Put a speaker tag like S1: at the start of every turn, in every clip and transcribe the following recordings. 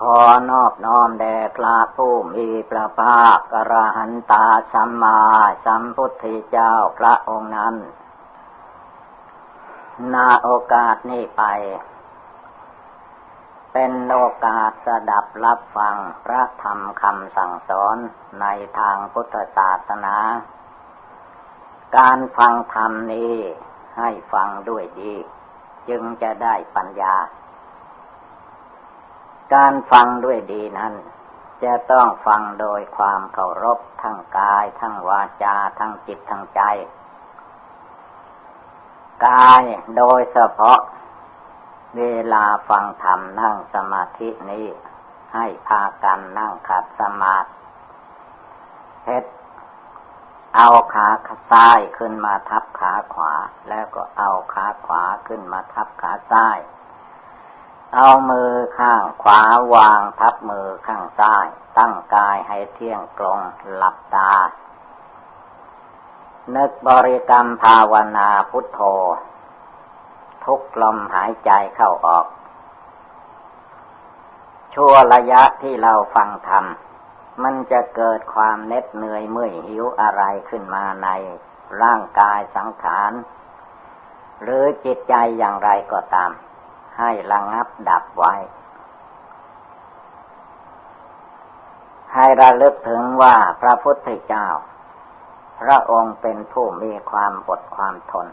S1: ขอนอบน้อมแด่พระผู้มีพระภาคกระหันตาสัมมาสัมพุทธเจ้าพระองค์นั้น นาโอกาสนี้ไป เป็นโอกาสสดับรับฟังพระธรรมคำสั่งสอนในทางพุทธศาสนา การฟังธรรมนี้ให้ฟังด้วยดี จึงจะได้ปัญญา การฟังด้วยดีนั้น จะต้องฟังโดยความเคารพทั้งกาย ทั้งวาจา ทั้งจิตทั้งใจ กายโดยเฉพาะ เวลาฟังธรรมนั่งสมาธินี้ ให้พากันนั่งขัดสมาธิเพชรเอาขาซ้ายขึ้นมาทับขาขวา แล้วก็เอาขาขวาขึ้นมาทับขาซ้าย เอามือข้างขวาวางทับมือข้างซ้าย ตั้งกายให้เที่ยงตรงหลับตา นึกบริกรรมภาวนาพุทโธ ทุกลมหายใจเข้าออก ชั่วระยะที่เราฟังธรรม มันจะเกิดความเน็ดเหนื่อยเมื่อยหิวอะไรขึ้นมาในร่างกายสังขาร หรือจิตใจอย่างไรก็ตาม ให้ระงับดับไว้ ให้ระลึกถึงว่าพระพุทธเจ้า พระองค์เป็นผู้มีความอดความทน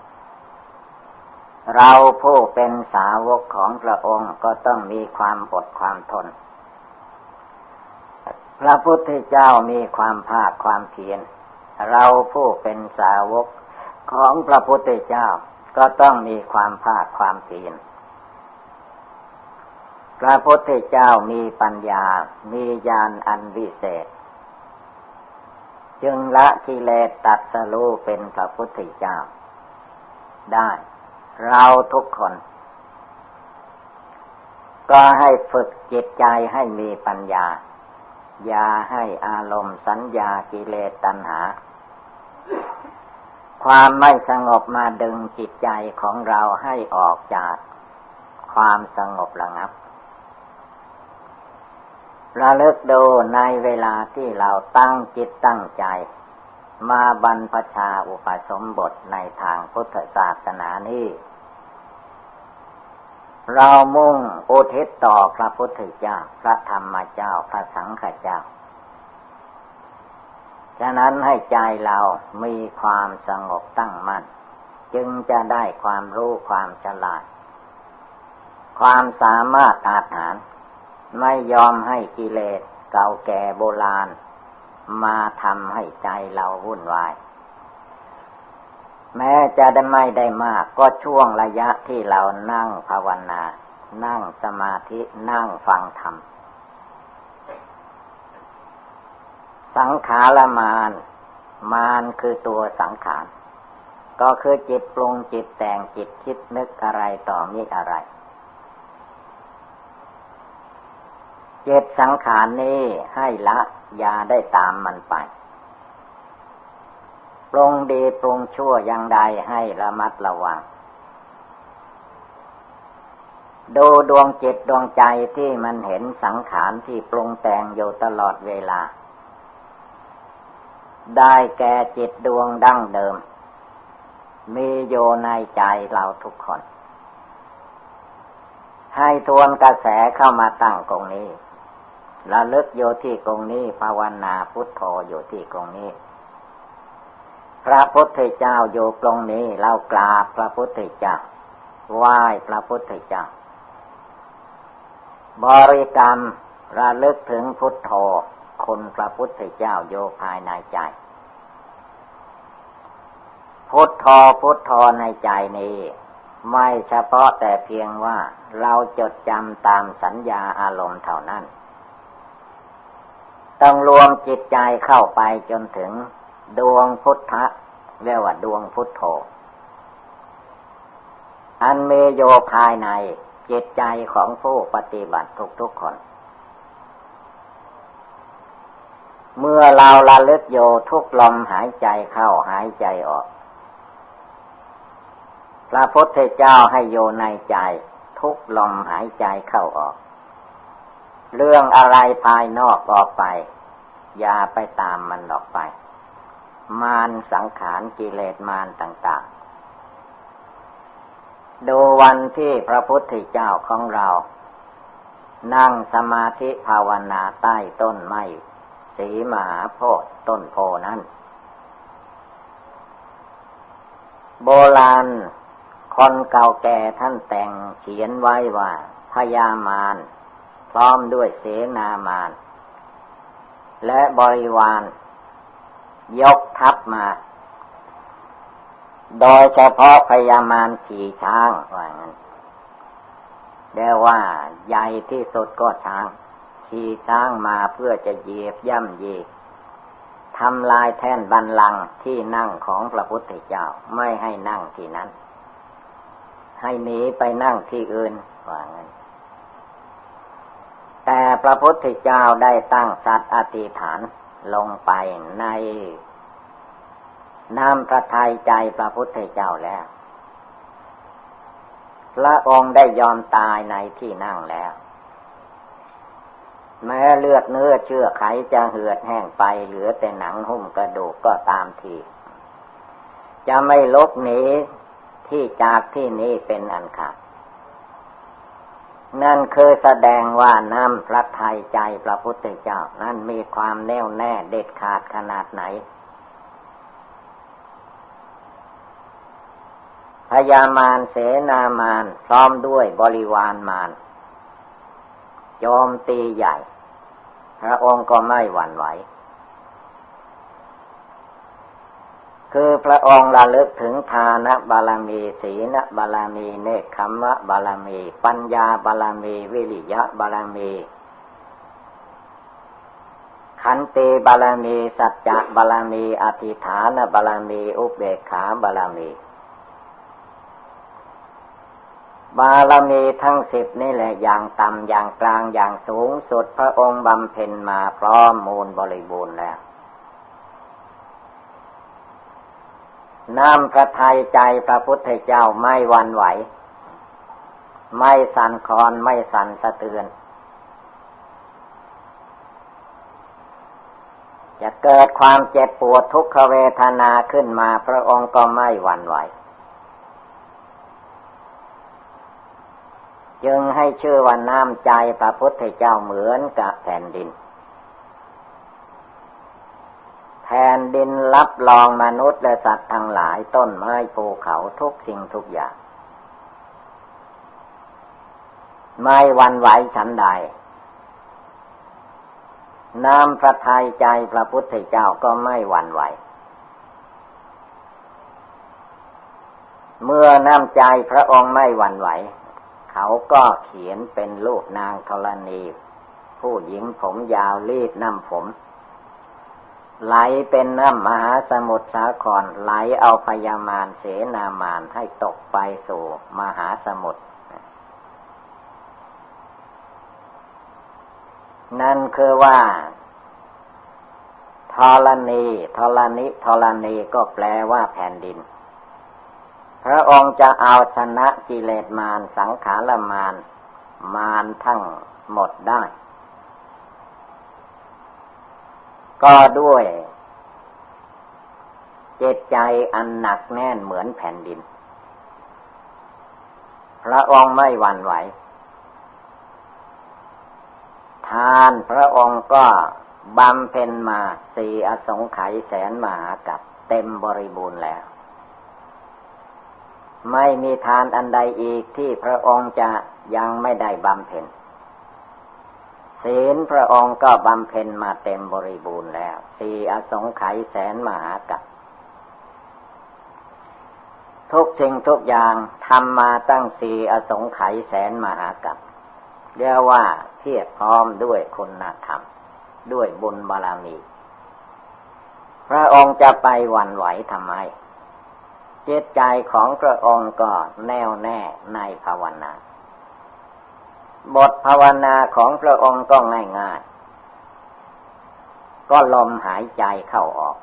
S1: เราผู้เป็นสาวกของพระองค์ก็ต้องมีความอดความทน พระพุทธเจ้ามีความภาคความเพียรเราผู้เป็นสาวกของพระพุทธเจ้าก็ต้องมีความภาคความเพียร พระพุทธเจ้ามีปัญญา มีญาณอันวิเศษ จึงละกิเลสตัดสรู้เป็นพระพุทธเจ้า ได้ เราทุกคน ก็ให้ฝึกจิตใจให้มีปัญญา อย่าให้อารมณ์สัญญากิเลสตัณหา ความไม่สงบมาดึงจิตใจของเราให้ออกจากความสงบระงับ ระลึกดูในเวลาที่เราตั้งจิตตั้งใจ มาบรรพชาอุปสมบทในทางพุทธศาสนานี้ เรามุ่งอุทิศต่อพระพุทธเจ้า พระธรรมเจ้า พระสังฆเจ้า ฉะนั้นให้ใจเรามีความสงบตั้งมั่น จึงจะได้ความรู้ความฉลาด ความสามารถอาหาร ไม่ยอมให้กิเลสเก่าแก่โบราณ มาทำให้ใจเราวุ่นวาย แม้จะได้ไม่ได้มาก ก็ช่วงระยะที่เรานั่งภาวนา นั่งสมาธินั่งฟังธรรม สังขารมานมานคือตัวสังขาร ก็คือจิตปรุงจิตแต่งจิตคิดนึกอะไรต่อมีอะไร เจตสังขารนี้ให้ละยาได้ตามมันไปปรุงดีปรุงชั่วยังใดให้ระมัดระวัง ดูดวงจิตดวงใจที่มันเห็นสังขารที่ปรุงแต่งอยู่ตลอดเวลา ได้แก่จิตดวงดั้งเดิม มีโยในใจเราทุกคน ให้ทวนกระแสเข้ามาตั้งตรงนี้ ระลึกอยู่ที่ตรงนี้ภาวนาพุทโธอยู่ที่ตรงนี้ พระพุทธเจ้าอยู่ตรงนี้เรากราบพระพุทธเจ้าไหว้พระพุทธเจ้า บริกรรมระลึกถึงพุทโธคุณพระพุทธเจ้าโยภายในใจ พุทโธพุทโธในใจนี้ ไม่เฉพาะแต่เพียงว่าเราจดจำตามสัญญาอารมณ์เท่านั้น ต้องรวมจิตใจเข้าไปจนถึงดวงพุทธะเรียกว่าดวงพุทโธ อันเมโยภายในจิตใจของผู้ปฏิบัติทุกๆคน เมื่อเราละลึกโยทุกลมหายใจเข้าหายใจออก พระพุทธเจ้าให้โยในใจทุกลมหายใจเข้าออก เรื่องอะไรภายนอกออกไป อย่าไปตามมันออกไป มารสังขารกิเลสมารต่าง ๆ ดูวันที่พระพุทธเจ้าของเรา นั่งสมาธิภาวนาใต้ต้นไม้สีมหาโพธิ์ต้นโพนั้น โบราณคนเก่าแก่ท่านแต่งเขียนไว้ว่าพญามาร พร้อมด้วยเสนามารและบริวาร ยกทัพมา โดยเฉพาะพญามารขี่ช้างว่างั้นเรียกว่าใหญ่ที่สุดก็ช้าง ขี่ช้างมาเพื่อจะเหยียบย่ำเยีทำลายแท่นบันลังที่นั่งของพระพุทธเจ้าไม่ให้นั่งที่นั้น ให้หนีไปนั่งที่อื่นว่างั้น แต่พระพุทธเจ้าได้ตั้งสัตว์อธิษฐานลงไปในน้ำพระทัยใจพระพุทธเจ้าแล้ว พระองค์ได้ยอมตายในที่นั่งแล้ว แม้เลือดเนื้อเชื่อไขจะเหือดแห้งไปเหลือแต่หนังหุ้มกระดูกก็ตามที จะไม่ลบหนีที่จากที่นี้เป็นอันขาด นั่นคือแสดงว่าน้ำพระทัยใจพระพุทธเจ้า นั่นมีความแน่วแน่เด็ดขาดขนาดไหนพญามารเสนามารพร้อมด้วยบริวารมารโจมตีใหญ่ พระองค์ก็ไม่หวั่นไหว คือพระองค์ระลึกถึงทานบารมีศีลบารมีเนคขมะบารมี ปัญญาบารมี วิริยะบารมี ขันติบารมี สัจจะบารมี อธิฐานบารมี อุเบกขาบารมี บารมีทั้งสิบนี่แหละอย่างต่ำอย่างกลางอย่างสูงสุดพระองค์บำเพ็ญมาพร้อมมูลบริบูรณ์แล้ว น้ำพระทัยใจพระพุทธเจ้าไม่วันไหว ไม่สั่นคลอนไม่สั่นสะเทือน จะเกิดความเจ็บปวดทุกขเวทนาขึ้นมาพระองค์ก็ไม่หวั่นไหว จึงให้ชื่อว่าน้ำใจพระพุทธเจ้าเหมือนกับแผ่นดิน แผ่นดินรับรองมนุษย์และสัตว์ทั้งหลายต้นไม้ภูเขาทุกสิ่งทุกอย่าง ไม่วันไหวฉันใดน้ำพระทัยใจพระพุทธเจ้าก็ไม่หวั่นไหว เมื่อน้ำใจพระองค์ไม่หวั่นไหว เขาก็เขียนเป็นรูปนางธรณี ผู้หญิงผมยาวรีดน้ำผม ไหลเป็นน้ำมหาสมุทรสาครไหลเอาพยามารเสนามานให้ตกไปสู่มหาสมุทรนั่นคือว่าธรณีธรณิธรณีก็แปลว่าแผ่นดิน พระองค์จะเอาชนะกิเลสมารสังขารมารมารทั้งหมดได้ ก็ด้วย เจตใจอันหนักแน่นเหมือนแผ่นดิน พระองค์ไม่หวั่นไหว ทานพระองค์ก็บำเพ็ญมาสี่อสงไขยแสนมหากับเต็มบริบูรณ์แล้ว ไม่มีทานอันใดอีกที่พระองค์จะยังไม่ได้บำเพ็ญ ศีลพระองค์ก็บำเพ็ญมาเต็มบริบูรณ์แล้ว สี่อสงไขยแสนมหากัปทุกสิ่งทุกอย่างทำมาตั้งสี่อสงไขยแสนมหากัปเรียกว่าเพียบพร้อมด้วยคุณธรรม ด้วยบุญบารมี พระองค์จะไปหวั่นไหวทำไม เจตใจของพระองค์ก็แน่วแน่ในภาวนา บทภาวนาของพระองค์ก็ง่ายๆ ก็ลมหายใจเข้าออก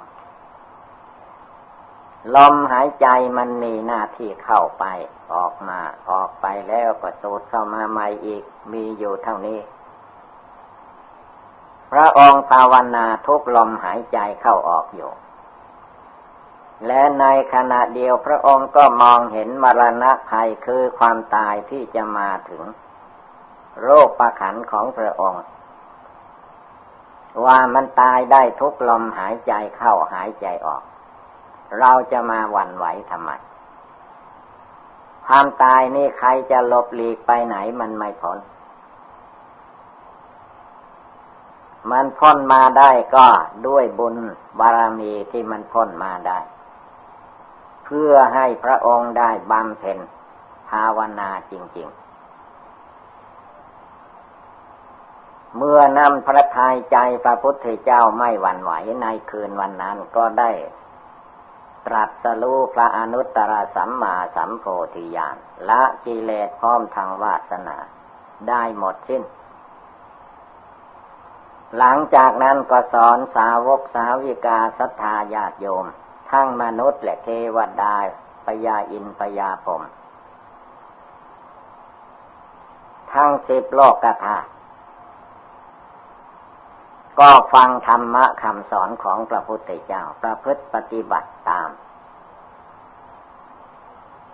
S1: ลมหายใจมันมีหน้าที่เข้าไป ออกมา ออกไปแล้วก็สูดเข้ามาใหม่อีก มีอยู่เท่านี้ พระองค์ภาวนาทุกลมหายใจเข้าออกอยู่ และในขณะเดียวพระองค์ก็มองเห็นมรณะภัยคือความตายที่จะมาถึง โรคประขันของพระองค์ ว่ามันตายได้ทุกลมหายใจเข้าหายใจออก เราจะมาหวั่นไหวทำไมความตายนี่ใครจะหลบหลีกไปไหนมันไม่พ้นมันพ้นมาได้ก็ด้วยบุญบารมีที่มันพ้นมาได้ เพื่อให้พระองค์ได้บำเพ็ญภาวนาจริง ๆ เมื่อนำพระทัยใจพระพุทธเจ้าไม่หวั่นไหวในคืนวันนั้นก็ได้ตรัสรู้พระอนุตตรสัมมาสัมโพธิญาณละกิเลสพร้อมทางวาสนา ได้หมดสิ้น หลังจากนั้นก็สอนสาวกสาวิกาศรัทธาญาติโยม ทั้งมนุษย์และเทวดาปยาอินปยาผม ทั้งสิบโลกกถา ก็ฟังธรรมะคำสอนของพระพุทธเจ้า ประพฤติปฏิบัติตาม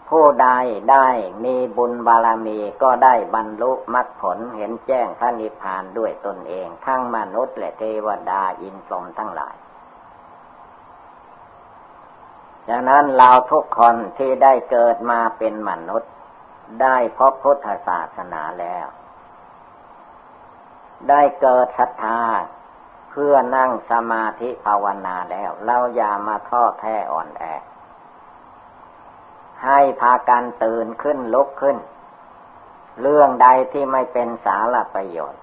S1: ผู้ใดได้มีบุญบารมีก็ได้บรรลุมรรคผลเห็นแจ้งพระนิพพานด้วยตนเอง ทั้งมนุษย์และเทวดาอินทรมทั้งหลายดังนั้นเราทุกคนที่ได้เกิดมาเป็นมนุษย์ ได้พบพุทธศาสนาแล้ว ได้เกิดศรัทธา พื่อนั่งสมาธิภาวนาแล้ว เราอย่ามาท้อแท้อ่อนแอ ให้พากันตื่นขึ้นลุกขึ้น เรื่องใดที่ไม่เป็นสาระประโยชน์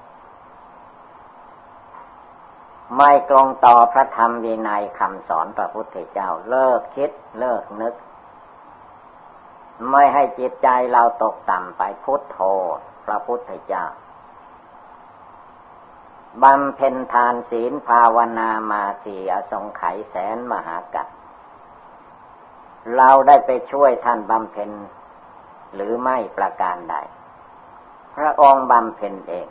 S1: ไม่ตรงต่อพระธรรมวินัยคำสอนพระพุทธเจ้า เลิกคิดเลิกนึก ไม่ให้จิตใจเราตกต่ำไปพุทโธพระพุทธเจ้า บำเพ็ญทานศีลภาวนามาสีอสงไขยแสนมหากัดเราได้ไปช่วยท่านบำเพ็ญหรือไม่ประการใด พระองค์บำเพ็ญเอง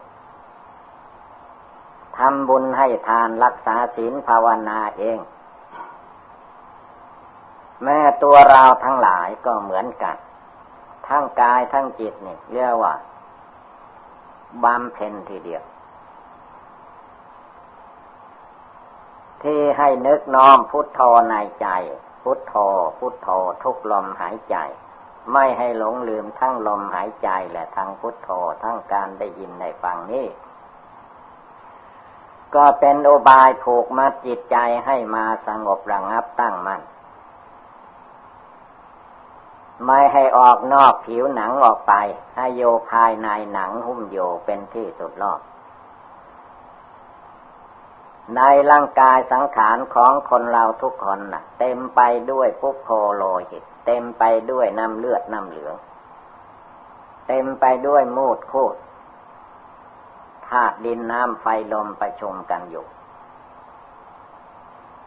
S1: ทำบุญให้ทานรักษาศีลภาวนาเอง แม่ตัวเราทั้งหลายก็เหมือนกัน ทั้งกายทั้งจิตนี่เรียกว่าบำเพ็ญทีเดียว ที่ให้นึกน้อมพุทโธในใจ พุทโธพุทโธทุกลมหายใจ ไม่ให้หลงลืมทั้งลมหายใจและทั้งพุทโธทั้งการได้ยินได้ฟังนี้ก็เป็นอบายผูกมัดจิตใจให้มาสงบระงับตั้งมัน่นไม่ให้ออกนอกผิวหนังออกไป ให้โยภายในหนังหุ้มโยเป็นที่สุดรอด ในร่างกายสังขารของคนเราทุกคนนะ่ะ เต็มไปด้วยพุกโคโลหิต เต็มไปด้วยน้ำเลือดน้ำเหลือง เต็มไปด้วยมูดโคดธาตุดินน้ำไฟลมประชุมกันอยู่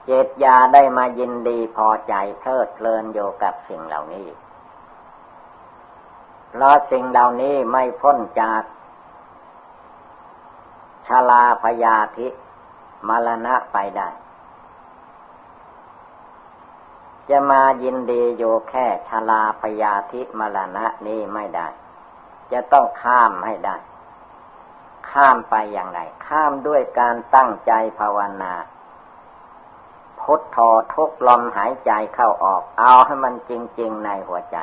S1: เจตยาได้มายินดีพอใจเพลิดเพลินอยู่กับสิ่งเหล่านี้เพราะสิ่งเหล่านี้ไม่พ้นจากชาลาพยาธิ มรณะไปได้ จะมายินดีอยู่แค่ชาลาพยาธิมรณะนี้ไม่ได้ จะต้องข้ามให้ได้ ข้ามไปอย่างไร ข้ามด้วยการตั้งใจภาวนาพุทโธทุกลมหายใจเข้าออก เอาให้มันจริง ๆ ในหัวใจ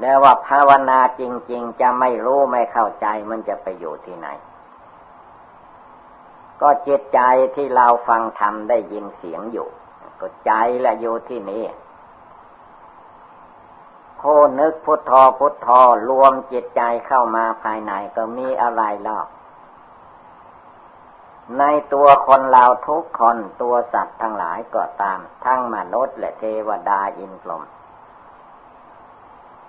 S1: แล้วว่าภาวนาจริง ๆ จะไม่รู้ไม่เข้าใจมันจะไปอยู่ที่ไหน ก็จิตใจที่เราฟังธรรมได้ยินเสียงอยู่ ก็ใจและอยู่ที่นี้ผู้นึกพุทโธพุทโธรวมจิตใจเข้ามาภายในก็มีอะไรหรอกในตัวคนเราทุกคนตัวสัตว์ทั้งหลายก็ตาม ทั้งมนุษย์และเทวดาอินทรม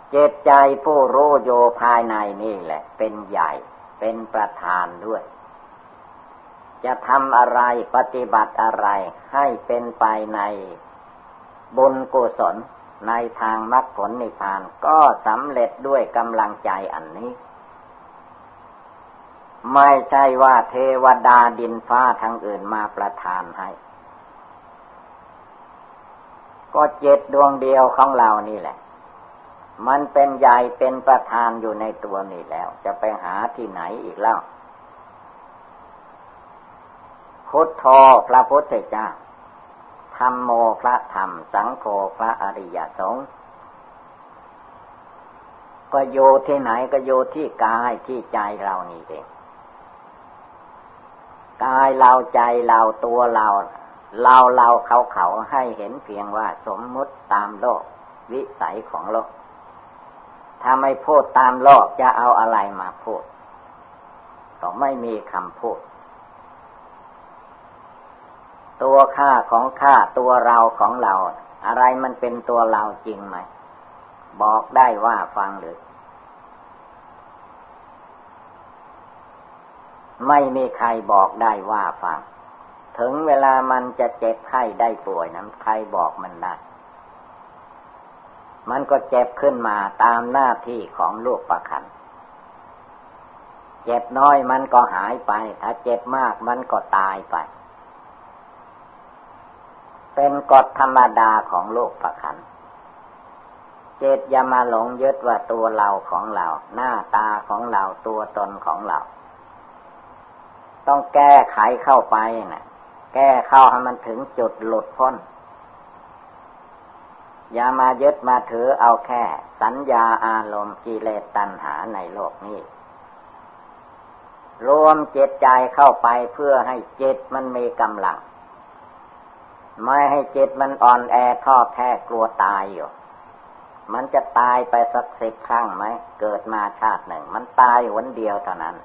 S1: เจตใจผู้รู้โยภายในนี่แหละ เป็นใหญ่เป็นประธานด้วย จะทำอะไรปฏิบัติอะไรให้เป็นไปในบุญกุศลในทางมรรคผลนิพพานก็สำเร็จด้วยกำลังใจอันนี้ ไม่ใช่ว่าเทวดาดินฟ้าทางอื่นมาประทานให้ ก็เจ็ดดวงเดียวของเรานี่แหละ มันเป็นใหญ่เป็นประธานอยู่ในตัวนี่แล้ว จะไปหาที่ไหนอีกแล้ว พุทโธพระพุทธเจ้าธรรมโมพระธรรม สังโฆพระอริยสงฆ์ก็โยที่ไหนก็โยที่กายที่ใจเรานี่เองกายเราใจเราตัวเรา เราเราเขาเขาให้เห็นเพียงว่าสมมุติตามโลก วิสัยของโลก ถ้าไม่พูดตามโลกจะเอาอะไรมาพูด ก็ไม่มีคำพูด ตัวข้าของข้าตัวเราของเรา อะไรมันเป็นตัวเราจริงไหม บอกได้ว่าฟังหรือ ไม่มีใครบอกได้ว่าฟัง ถึงเวลามันจะเจ็บไข้ได้ป่วยนั้นใครบอกมันได้ มันก็เจ็บขึ้นมาตามหน้าที่ของลูกประคันเจ็บน้อยมันก็หายไป ถ้าเจ็บมากมันก็ตายไป เป็นกฎธรรมดาของโลกประคันเจตอย่ามาหลงยึดว่าตัวเราของเรา หน้าตาของเราตัวตนของเรา ต้องแก้ไขเข้าไปนะแก้เข้าให้มันถึงจุดหลุดพ้น อย่ามายึดมาถือเอาแค่ สัญญาอารมณ์กิเลสตัณหาในโลกนี้รวมจิตใจเข้าไปเพื่อให้จิตมันมีกำลัง ไม่ให้จิตมันอ่อนแอท้อแท้กลัวตายอยู่ มันจะตายไปสักสิบครั้งไหม เกิดมาชาติหนึ่ง มันตายวันเดียวเท่านั้น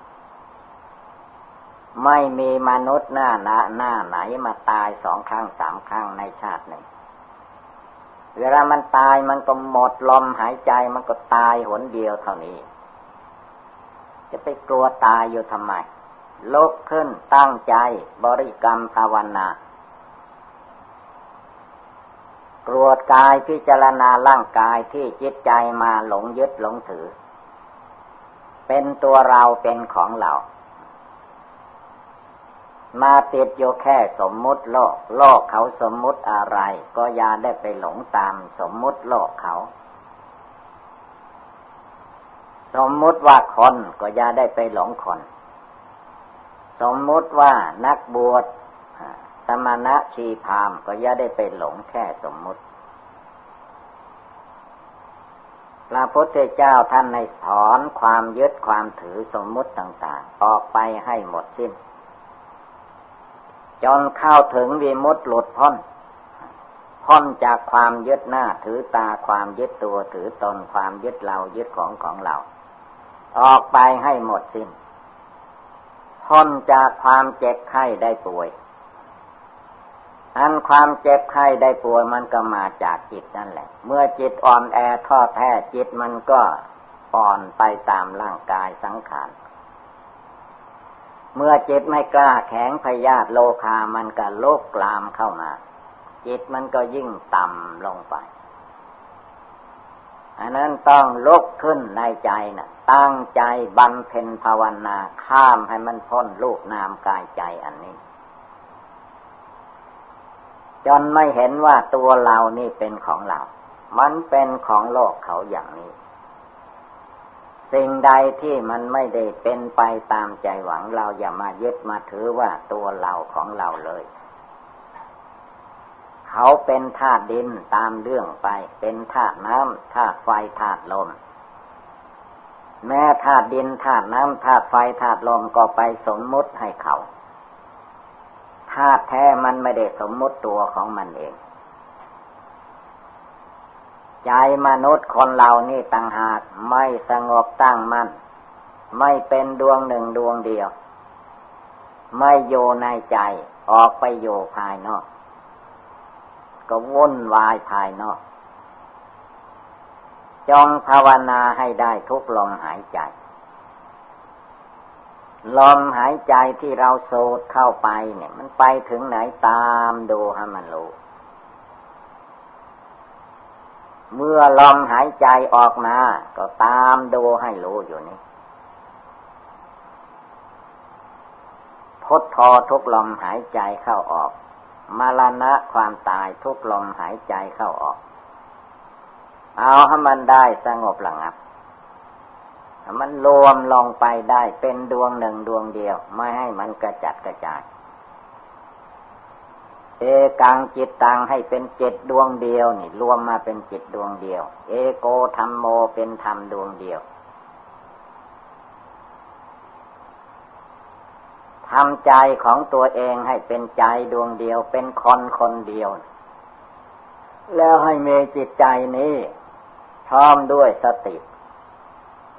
S1: ไม่มีมนุษย์หน้าหน้าหน้าไหนมาตายสองครั้งสามครั้งในชาติหนึ่ง เวลามันตายมันก็หมดลมหายใจมันก็ตายหนเดียวเท่านี้ จะไปกลัวตายอยู่ทำไมลุกขึ้นตั้งใจบริกรรมภาวนา ตรวจกายพิจารณาร่างกายที่จิตใจมาหลงยึดหลงถือ เป็นตัวเราเป็นของเรา มาติดอยู่แค่สมมุติโลก โลกเขาสมมุติอะไร ก็อย่าได้ไปหลงตามสมมุติโลกเขา สมมุติว่าคนก็อย่าได้ไปหลงคน สมมุติว่านักบวช สมณะชีพามก็อย่าได้ไปหลงแค่สมมุติ พระพุทธเจ้าท่านในสอนความยึดความถือสมมุติต่าง ๆ ออกไปให้หมดสิ้น จนเข้าถึงวิมุตติหลุดพ้น พ้นจากความยึดหน้าถือตาความยึดตัวถือตนความยึดเรายึดของของเรา ออกไปให้หมดสิ้นพ้นจากความเจ็บไข้ได้ป่วย อันความเจ็บไข้ได้ป่วยมันก็มาจากจิตนั่นแหละ เมื่อจิตอ่อนแอท้อแท้จิตมันก็อ่อนไปตามร่างกายสังขาร เมื่อจิตไม่กล้าแข็งพยาธิโลคามันก็โลกกลามเข้ามา จิตมันก็ยิ่งต่ำลงไปอันนั้นต้องลุกขึ้นในใจนะตั้งใจบำเพ็ญภาวนาข้ามให้มันพ้นลูกนามกายใจอันนี้ จนไม่เห็นว่าตัวเรานี่เป็นของเรา มันเป็นของโลกเขาอย่างนี้ สิ่งใดที่มันไม่ได้เป็นไปตามใจหวังเราอย่ามายึดมาถือว่าตัวเราของเราเลย เขาเป็นธาตุดินตามเรื่องไป เป็นธาตุน้ำธาตุไฟธาตุลม แม้ธาตุดินธาตุน้ำธาตุไฟธาตุลมก็ไปสมมุติให้เขา ธาตุแท้มันไม่ได้สมมติตัวของมันเอง ใจมนุษย์คนเรานี่ต่างหากไม่สงบตั้งมัน่นไม่เป็นดวงหนึ่งดวงเดียว ไม่โยในใจออกไปโยภายนอก ก็วุ่นวายภายนอกจองภาวนาให้ได้ทุกลมหายใจ ลมหายใจที่เราสูดเข้าไปเนี่ย มันไปถึงไหนตามดูให้มันรู้เมื่อลมหายใจออกมา ก็ตามดูให้รู้อยู่นี่พุทธอทุกลมหายใจเข้าออก มรณะความตายทุกลมหายใจเข้าออก เอาให้มันได้สงบหลังับ มันรวมลงไปได้เป็นดวงหนึ่งดวงเดียว ไม่ให้มันกระจัดกระจาย เอกังจิตตังให้เป็นจิตดวงเดียวนี่ รวมมาเป็นจิตดวงเดียว เอโกธรรมโมเป็นธรรมดวงเดียวทำใจของตัวเองให้เป็นใจดวงเดียว เป็นคนคนเดียว แล้วให้มีจิตใจนี้พร้อมด้วยสติ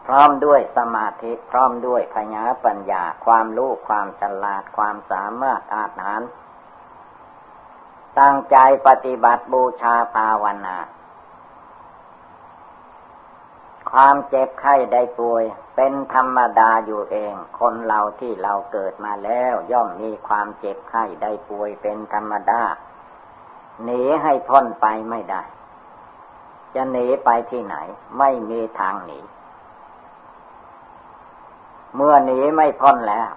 S1: พร้อมด้วยสมาธิพร้อมด้วยพญาปัญญา ความรู้ความฉลาดความสามารถอาหารตั้งใจปฏิบัติบูชาภาวนา ความเจ็บไข้ได้ป่วย เป็นธรรมดาอยู่เอง คนเราที่เราเกิดมาแล้ว ย่อมมีความเจ็บไข้ได้ป่วยเป็นธรรมดาหนีให้พ้นไปไม่ได้ จะหนีไปที่ไหน ไม่มีทางหนี เมื่อหนีไม่พ้นแล้ว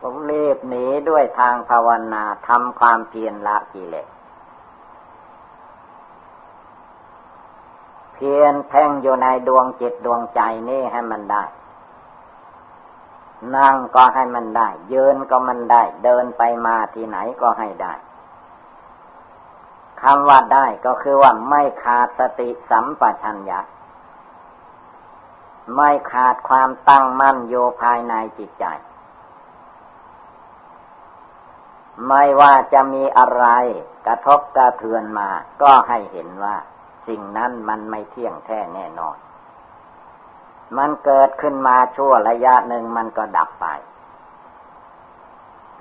S1: ก็รีบหนีด้วยทางภาวนาทำความเพียรละกิเลสเพียนแพ่งอยู่ในดวงจิตดวงใจนี่ให้มันได้ นั่งก็ให้มันได้ ยืนก็มันได้ เดินไปมาที่ไหนก็ให้ได้คำว่าได้ก็คือว่าไม่ขาดสติสัมปชัญญะ ไม่ขาดความตั้งมั่นโยภายในจิตใจ ไม่ว่าจะมีอะไรกระทบกระเทือนมา ก็ให้เห็นว่า สิ่งนั้นมันไม่เที่ยงแท้แน่นอน มันเกิดขึ้นมาชั่วระยะหนึ่งมันก็ดับไป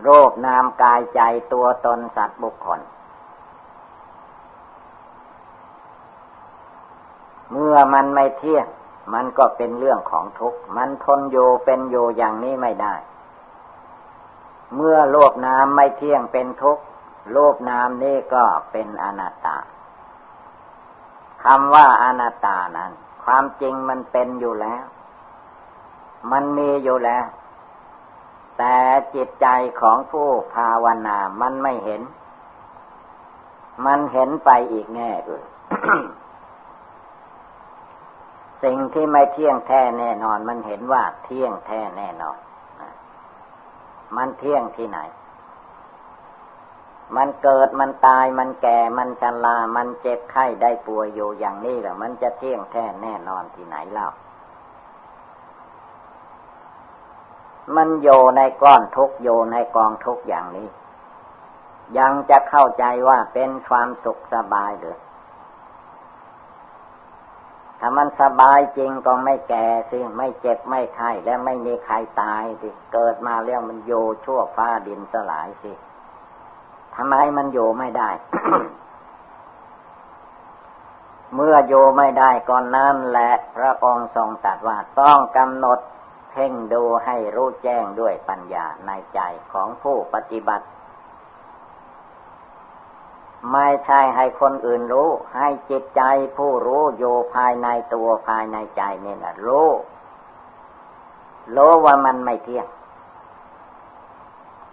S1: โรคนามกายใจตัวตนสัตว์บุคคลเมื่อมันไม่เที่ยง มันก็เป็นเรื่องของทุกข์มันทนอยู่เป็นอยู่อย่างนี้ไม่ได้ เมื่อโลกน้ำไม่เที่ยงเป็นทุกข์โลกน้ำนี่ก็เป็นอนัตตาคำว่าอนัตตานั้น ความจริงมันเป็นอยู่แล้ว มันมีอยู่แล้ว แต่จิตใจของผู้ภาวนามันไม่เห็น มันเห็นไปอีกแง่อื่น สิ่งที่ไม่เที่ยงแท้แน่นอน มันเห็นว่าเที่ยงแท้แน่นอน มันเที่ยงที่ไหน มันเกิดมันตายมันแก่มันชรามันเจ็บไข้ได้ป่วยอยู่อย่างนี้แหละมันจะเที่ยงแท้แน่นอนที่ไหนเล่ามันโยในก้อนทุกโยในกองทุกอย่างนี้ ยังจะเข้าใจว่าเป็นความสุขสบายหรือ ถ้ามันสบายจริงก็ไม่แก่สิ ไม่เจ็บไม่ไข้และไม่มีใครตายสิ เกิดมาแล้วมันโยชั่วฟ้าดินสลายสิทำไมมันอยู่ไม่ได้ เมื่ออยู่ไม่ได้ก่อนนั้นแหละพระองค์ทรงตรัสว่าต้องกำหนดเพ่งดูให้รู้แจ้งด้วยปัญญาในใจของผู้ปฏิบัติ ไม่ใช่ให้คนอื่นรู้ ให้จิตใจผู้รู้อยู่ภายในตัวภายในใจนี่นะรู้รู้ว่ามันไม่เที่ยง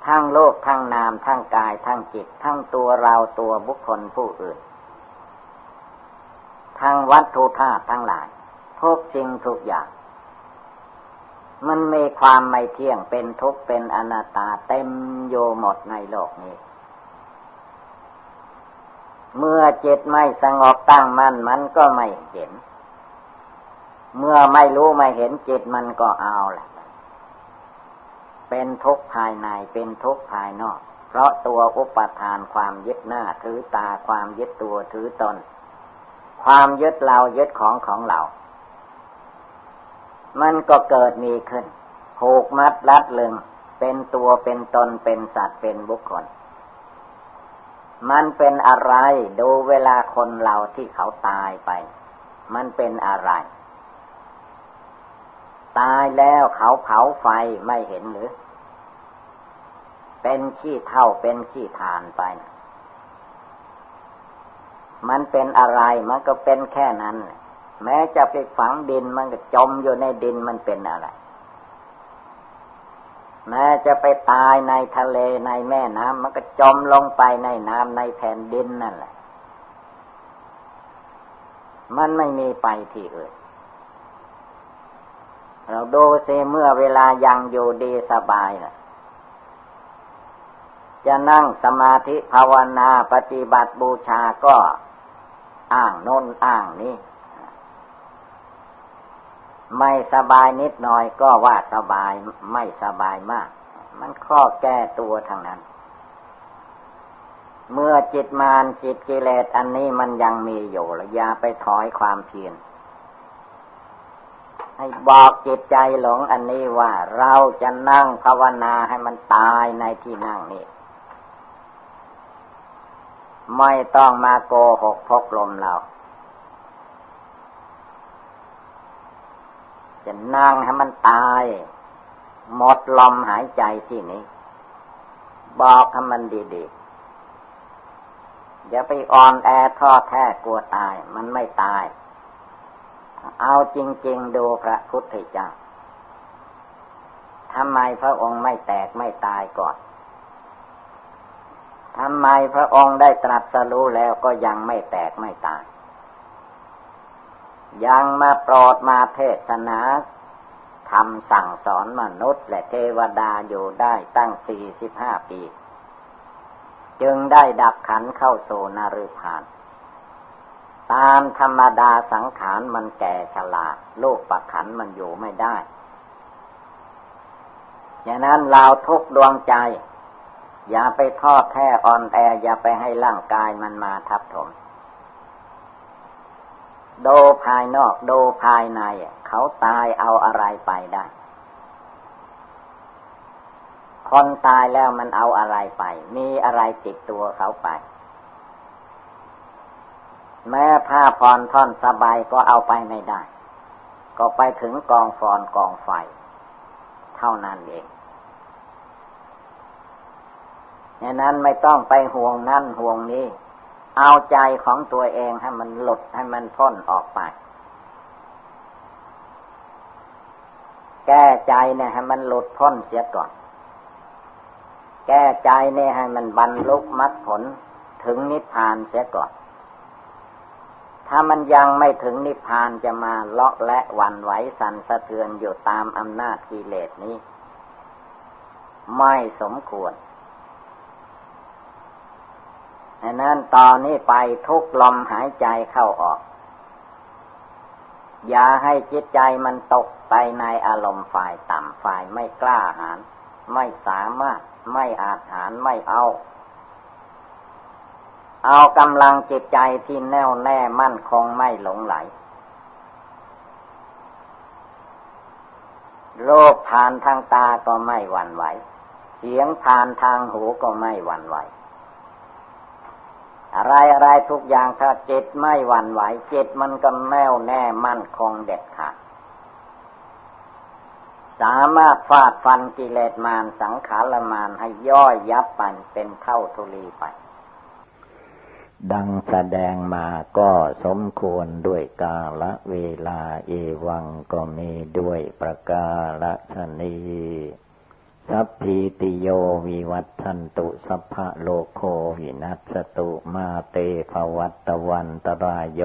S1: ทั้งโลกทั้งนามทั้งกายทั้งจิต ทั้งตัวเราตัวบุคคลผู้อื่น ทั้งวัตถุธาตุทั้งหลายทุกสิ่งทุกอย่าง มันมีความไม่เที่ยงเป็นทุกข์เป็นอนัตตาเต็มโยหมดในโลกนี้ เมื่อจิตไม่สงบตั้งมั่นมันก็ไม่เห็น เมื่อไม่รู้ไม่เห็นจิตมันก็เอาแหละ เป็นทุกข์ภายในเป็นทุกข์ภายนอก เพราะตัวอุปทานความยึดหน้าถือตาความยึดตัวถือตน ความยึดเรายึดของของเรา มันก็เกิดมีขึ้นผูกมัดรัดลึง เป็นตัวเป็นตนเป็นสัตว์เป็นบุคคล มันเป็นอะไร ดูเวลาคนเราที่เขาตายไป มันเป็นอะไร ตายแล้วเขาเผาไฟไม่เห็นหรือ เป็นขี้เท่าเป็นขี้ทานไป มันเป็นอะไรมันก็เป็นแค่นั้น แม้จะไปฝังดินมันก็จมอยู่ในดินมันเป็นอะไร แม้จะไปตายในทะเลในแม่น้ำมันก็จมลงไปในน้ำในแผ่นดินนั่นแหละ มันไม่มีไปที่อื่น เราดูเสเมื่อเวลายังอยู่ดีสบายนะจะนั่งสมาธิภาวนาปฏิบัติบูชาก็อ้างโน้นอ้างนี้ ไม่สบายนิดหน่อยก็ว่าสบายไม่สบายมาก มันข้อแก้ตัวทางนั้น เมื่อจิตมานจิตกิเลสอันนี้มันยังมีอยู่แล้วอย่าไปถอยความเพียรให้บอกจิตใจหลงอันนี้ว่า เราจะนั่งภาวนาให้มันตายในที่นั่งนี้ ไม่ต้องมาโกหกพกลมเรา จะนั่งให้มันตาย หมดลมหายใจที่นี้ บอกให้มันดีๆอย่าไปอ่อนแอท้อแท้กลัวตาย มันไม่ตาย เอาจริง ๆ ดูพระพุทธเจ้าทำไมพระองค์ไม่แตกไม่ตายก่อน ทำไมพระองค์ได้ตรัสรู้แล้วก็ยังไม่แตกไม่ตาย ยังมาโปรดมาเทศนาทำสั่งสอนมนุษย์และเทวดาอยู่ได้ตั้งสี่สิบห้าปี จึงได้ดับขันเข้าโซนารุพาน ตามธรรมดาสังขารมันแก่ฉลาด โลกประขันมันอยู่ไม่ได้ฉะนั้นเราทุกดวงใจ อย่าไปทอดแท้อ่อนแอ อย่าไปให้ร่างกายมันมาทับถม ดูภายนอกดูภายใน เขาตายเอาอะไรไปได้ คนตายแล้วมันเอาอะไรไป มีอะไรติดตัวเขาไป แม้ผ้าพรท่อนสบายก็เอาไปไม่ได้ ก็ไปถึงกองฟอนกองไฟ เท่านั้นเองดังนั้นไม่ต้องไปห่วงนั่นห่วงนี้ เอาใจของตัวเองให้มันหลุดให้มันพ้นออกไป แก้ใจเนี่ยให้มันหลุดพ้นเสียก่อน แก้ใจเนี่ยให้มันบรรลุมรรคผลถึงนิพพานเสียก่อน ถ้ามันยังไม่ถึงนิพพานจะมาเลาะและวันไหวสั่นสะเทือนอยู่ตามอำนาจกิเลสนี้ ไม่สมควร ดังนั้นตอนนี้ไปทุกลมหายใจเข้าออก อย่าให้จิตใจมันตกไปในอารมณ์ฝ่ายต่ำฝ่ายไม่กล้าหาญไม่สามารถไม่อาจหารไม่เอา เอากำลังจิตใจที่แน่วแน่มั่นคงไม่หลงไหลโรคผ่านทางตาก็ไม่หวั่นไหว เสียงผ่านทางหูก็ไม่หวั่นไหว อะไรอะไรทุกอย่างถ้าจิตไม่หวั่นไหวจิตมันก็แน่วแน่มั่นคงเด็ดขาดสามารถฟาดฟันกิเลสมารสังขารมารให้ย่อยยับปันเป็นเท่าทุลีไป ดังแสดงมาก็สมควรด้วยกาละเวลาเอวังก็มีด้วยประกาศนี สัพพิติโยวิวัตทันตุสัพพะโลโควินัสตุมาเตภวัตวันตรายโย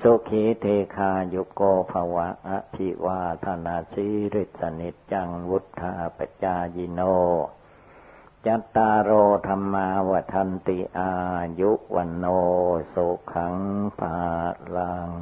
S1: สุขีเทคายุโกภวะอภิวาธนาสิริสนิจังวุฒาปจายโน จัตตารโอธรรมาวทันติอายุวันโนสุขังภาลัง